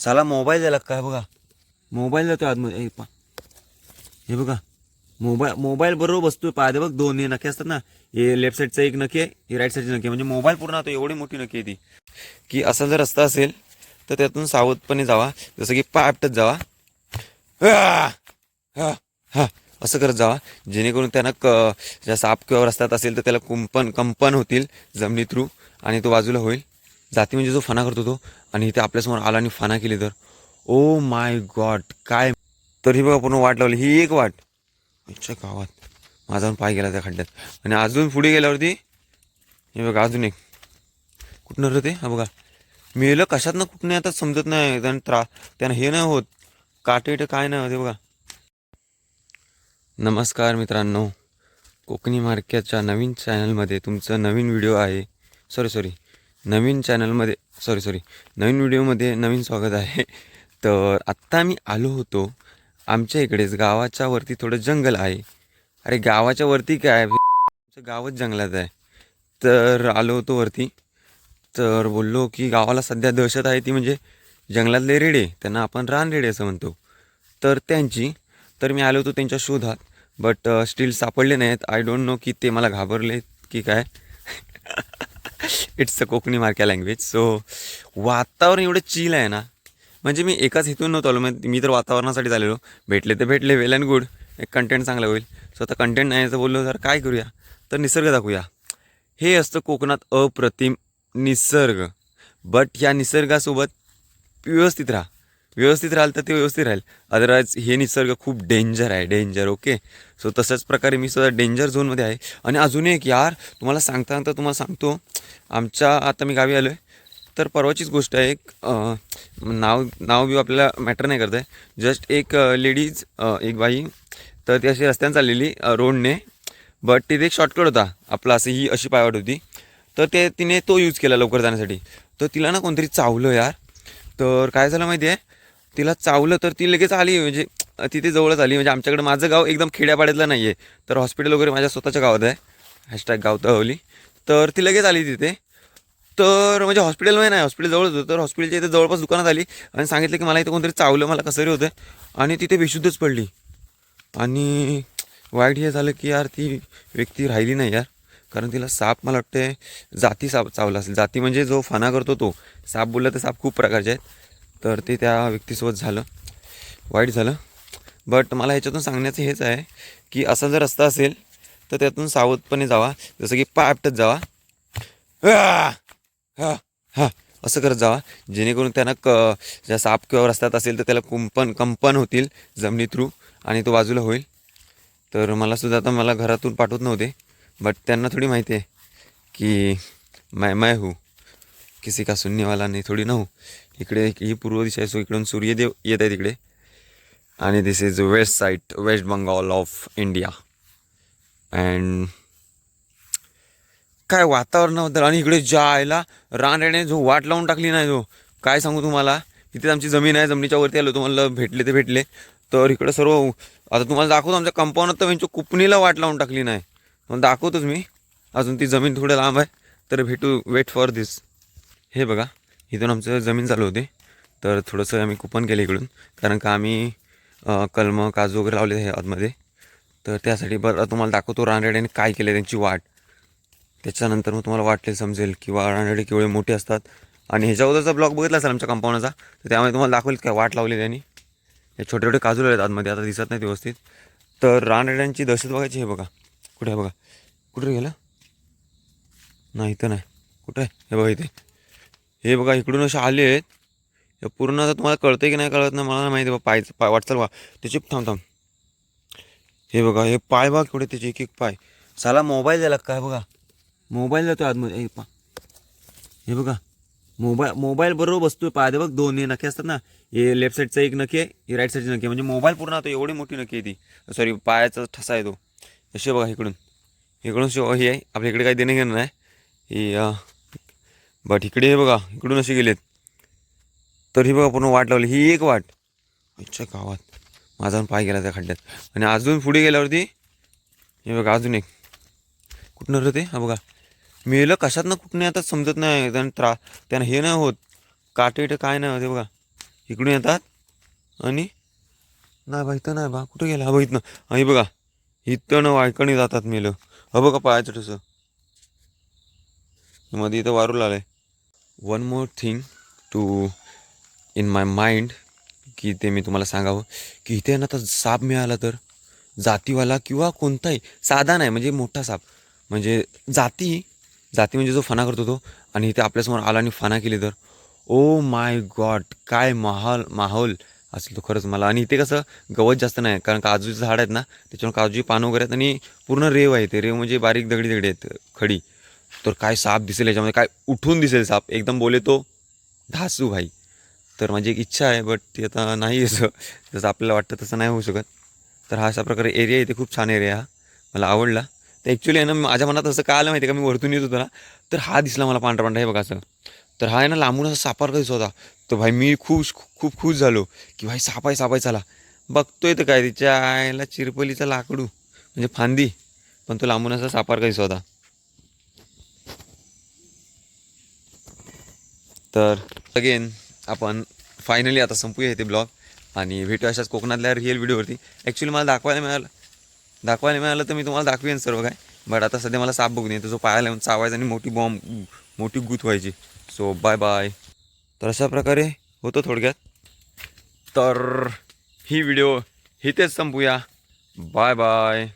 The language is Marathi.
साला मोबाईल द्यायला काय बघा. मोबाईल जातो आतमध्ये. पा. हे बघा. मोबाईल मोबाईल बरोबर बसतोय. पाय बघ दोन हे नखे असतात ना. हे लेफ्ट साईडचं एक नखे हे राईट साईडची नखे. म्हणजे मोबाईल पूर्ण होतो एवढी मोठी नखे आहे ती की असा जर रस्ता असेल तर त्यातून सावधपणे जावा. जसं की पाय आपटत जावा. असं करत जावा. जेणेकरून त्यांना क ज्या साप किंवा रस्त्यात असेल तर त्याला कुंपन कंपन होतील जमिनी थ्रू आणि तो बाजूला होईल. जाती म्हणजे जो फना करतो तो आणि इथे आपल्यासमोर आला आणि फना केली तर. ओ माय गॉड काय? तर ही बघा पूर्ण वाट लावली. ही एक वाट. अच्छा गावात माझा पण पाय गेला त्या खड्ड्यात. आणि अजून पुढे गेल्यावरती हे बघा अजून एक. कुठनं रे ते? हा बघा. मेलं कशातनं कुठनं आता समजत नाही. त्यांना त्रा त्यांना हे नाही होत. काटेट काय नाही होते बघा. नमस्कार मित्रांनो. कोकणी मार्केटच्या नवीन चॅनलमध्ये तुमचं नवीन व्हिडिओ आहे. सॉरी सॉरी नवीन चॅनलमध्ये सॉरी सॉरी नवीन व्हिडिओमध्ये नवीन स्वागत आहे. तर आत्ता मी आलो होतो. आमच्या इकडेच गावाच्या वरती थोडं जंगल आहे. अरे गावाच्या वरती काय? आमचं गावच जंगलात आहे. तर आलो होतो वरती. तर बोललो की गावाला सध्या दहशत आहे ती म्हणजे जंगलातले रेडे त्यांना आपण रान रेडे असं म्हणतो. तर त्यांची तर मी आलो होतो त्यांच्या शोधात. बट स्टील सापडले नाहीत. आय डोंट नो की ते मला घाबरले की काय. इट्स अ कोकणी मार्क्या लँग्वेज सो वातावरण एवढं चिल आहे ना. म्हणजे मी एकाच हेतून नव्हतो आलो. म्हणजे मी तर वातावरणासाठी आलेलो. भेटले तर भेटले वेल अँड गुड एक कंटेंट चांगला होईल. सो आता कंटेंट नाही तर बोललो तर काय करूया? तर निसर्ग दाखवूया. हे असतं कोकणात अप्रतिम निसर्ग. बट ह्या निसर्गासोबत व्यवस्थित राहा. व्यवस्थित राहाल तर ते व्यवस्थित राहील. अदरवाईज हे निसर्ग खूप डेंजर आहे डेंजर ओके सो तशाच प्रकारे मी सुद्धा डेंजर झोनमध्ये आहे. आणि अजून एक यार तुम्हाला सांगता सांगता तुम्हाला सांगतो आमच्या आता मी गावी आलो आहे तर परवाचीच गोष्ट आहे एक नाव नाव बी आपल्याला मॅटर नाही करत आहे. जस्ट एक लेडीज एक बाई तर ती अशी रस्त्याने चाललेली रोडने बट तिथे एक शॉर्टकट होता आपला असं ही अशी पायवाट होती. तर ते तिने तो यूज केला लवकर जाण्यासाठी. तर तिला ना कोणतरी चावलं यार. तर काय झालं माहिती आहे तिला चावलं तर ती लगेच आली म्हणजे तिथे जवळच आली. म्हणजे आमच्याकडे माझं गाव एकदम खेड्यापाड्यातलं नाही आहे तर हॉस्पिटल वगैरे माझ्या स्वतःच्या गावात आहे. हॅशटॅग गाव तहवली. तर ती लगेच आली तिथे. तर म्हणजे हॉस्पिटलमध्ये नाही हॉस्पिटल जवळच होतं. तर हॉस्पिटलच्या इथे जवळपास दुकानात आली आणि सांगितलं की मला इथं कोणतरी चावलं मला कसरी होतं आणि तिथे बेशुद्धच पडली. आणि वाईट हे झालं की यार ती व्यक्ती राहिली नाही यार. कारण तिला साप मला वाटते जाती साप चावला असेल. जाती म्हणजे जो फना करतो तो. साप बोलला तर साप खूप प्रकारचे आहेत. तर ते त्या व्यक्तीसोबत झालं. वाईट झालं. बट मला ह्याच्यातून सांगण्याचं हेच आहे की असा जर रस्ता असेल तर त्यातून सावधपणे जावा. जसं की पाय आपटत जावा. हा हा. असं करत जावा. जेणेकरून त्यांना क ज्या साप किंवा रस्त्यात असेल तर त्याला कुंपन कंपन होतील जमिनी थ्रू आणि तो बाजूला होईल. तर मला सुद्धा आता मला घरातून पाठवत नव्हते. बट त्यांना थोडी माहिती आहे की माय माय हू. किसी का सुननेवाला नाही थोडी ना हो। इकडे ही पूर्व दिशा आहे सो इकडून सूर्यदेव येत आहे तिकडे आणि this is west side West Bengal of India and काय वातावरणाबद्दल आणि इकडे जायला रानरेने जो वाट लावून टाकली नाही जो काय सांगू तुम्हाला? इथे आमची जमीन आहे जमिनीच्या वरती आलो तुम्हाला भेटले ते भेटले. तर इकडे सर्व आता तुम्हाला दाखवतो आमच्या कंपाऊंडात तर त्यांच्या कुपणीला वाट लावून टाकली नाही. मग दाखवतोच मी. अजून ती जमीन थोडं लांब आहे तर भेटू वेट फॉर दिस हे बघा इथून आमचं जमीन चालू होते. तर थोडंसं आम्ही कुपन केलं इकडून. कारण का आम्ही कलम कलमं काजू वगैरे लावले आहे आतमध्ये. तर त्यासाठी बरं तुम्हाला दाखवतो रानरेड्याने काय केलं त्यांची वाट. त्याच्यानंतर मग तुम्हाला वाटले समजेल किंवा रानरेडे केवढे मोठे असतात. आणि ह्याच्या अगोदरचा ब्लॉग बघितला असेल आमच्या कंपाऊंडचा तर त्यामुळे तुम्हाला दाखवेल काय वाट लावली त्यांनी. हे छोटे छोटे काजू आहेत आतमध्ये आता दिसत नाही व्यवस्थित. तर रानरेड्यांची दहशत बघायची हे बघा. कुठे आहे बघा? कुठे गेलं? नाही इथं नाही. कुठं आहे? हे बघा इथे. हे बघा इकडून असे आले आहेत. हे पूर्ण आता तुम्हाला कळतं की नाही कळत नाही मला नाही माहिती बा पाय पाय वाटचाल बा त्याचे थांब थांब. हे बघा हे पाय बघा केवढे त्याचे एक एक पाय. साला मोबाईल द्यायला काय बघा? मोबाईल जातो आतमध्ये. हे पा. हे बघा मोबाईल मोबाईल बरोबर बसतोय. पाय दे बघ दोन हे नखे असतात ना. हे लेफ्ट साईडचं एक नखे हे राईट साईडची नखे. म्हणजे मोबाईल पूर्ण आता एवढी मोठी नखे आहे ती. सॉरी पायाचा ठसा आहे तो. असे बघा इकडून. इकडून शो हे आहे. आपल्या इकडे काही देणं घेणं नाही. हे बट इकडे हे बघा इकडून असे गेलेत. तर ही बघा पूर्ण वाट लावली. ही एक वाट. अच्छा गावात. माझा पण पाय गेला त्या खड्ड्यात. आणि अजून पुढे गेल्यावरती हे बघा अजून एक. कुठनं रे ते? हा बघा. मेलं कशात ना कुठनं येतात समजत नाही. त्यांना त्रा त्यांना हे नाही होत. काटे काय नाही होते बघा. इकडून येतात. आणि नाही बा इथं नाही बा. कुठं गेला? हा बघ इथनं. हे बघा. इथं न वायकणी जातात मेलं. हा बघा पायाचं ठसं. मध्ये इथं वारू आहे one more thing to in my mind की ते मी तुम्हाला सांगावं. की इथे ना तर साप मिळाला तर? जातीवाला किंवा कोणताही साधा नाही म्हणजे मोठा साप. म्हणजे जाती जाती म्हणजे जो फना करतो तो आणि इथे आपल्यासमोर आला आणि फना केली तर? ओ माय गॉड काय माहोल माहोल असेल तो खरंच मला. आणि इथे कसं गवत जास्त नाही कारण काजूचं झाड आहेत ना त्याच्यामुळे काजूची पानं वगैरे आहेत आणि पूर्ण रेव आहे ते. रेव म्हणजे बारीक दगडी दगडी आहेत खडी. तर काय साप दिसेल याच्यामध्ये? काय उठून दिसेल साप? एकदम बोले तो धासू भाई. तर माझी एक इच्छा आहे बट ती आता नाही असं. जसं आपल्याला वाटतं तसं नाही होऊ शकत. तर हा अशा प्रकारे एरिया इथे खूप छान एरिया हा. मला आवडला. तर ॲक्च्युली आहे ना माझ्या मनात असं काय आलं माहिती आहे का? मी वरतून येत होतो ना. तर हा दिसला मला पांढरा पांढरा हे बघा असं. तर हा आहे ना लांबून असा सापार दिसत होता. तर भाई मी खुश खूप खुश झालो की भाई साप आहे साप आहे चला. बघतोय तर काय तिच्या आईला चिरपलीचा लाकडू म्हणजे फांदी पण तो लांबून असा सापार दिसत होता. तर अगेन आपण फायनली आता संपूया ते ब्लॉग आणि भेटू अशाच कोकणातल्या रिअल व्हिडिओवरती ॲक्च्युली मला दाखवायला मिळालं दाखवायला मिळालं तर मी तुम्हाला दाखवेन सर्व काय. बट आता सध्या मला साप बघून येतो जो पायाला येऊन चावायचा आणि मोठी बॉम्ब मोठी गुत व्हायची. सो बाय बाय तर अशा प्रकारे होतं थोडक्यात. तर ही व्हिडिओ इथेच संपूया. Bye bye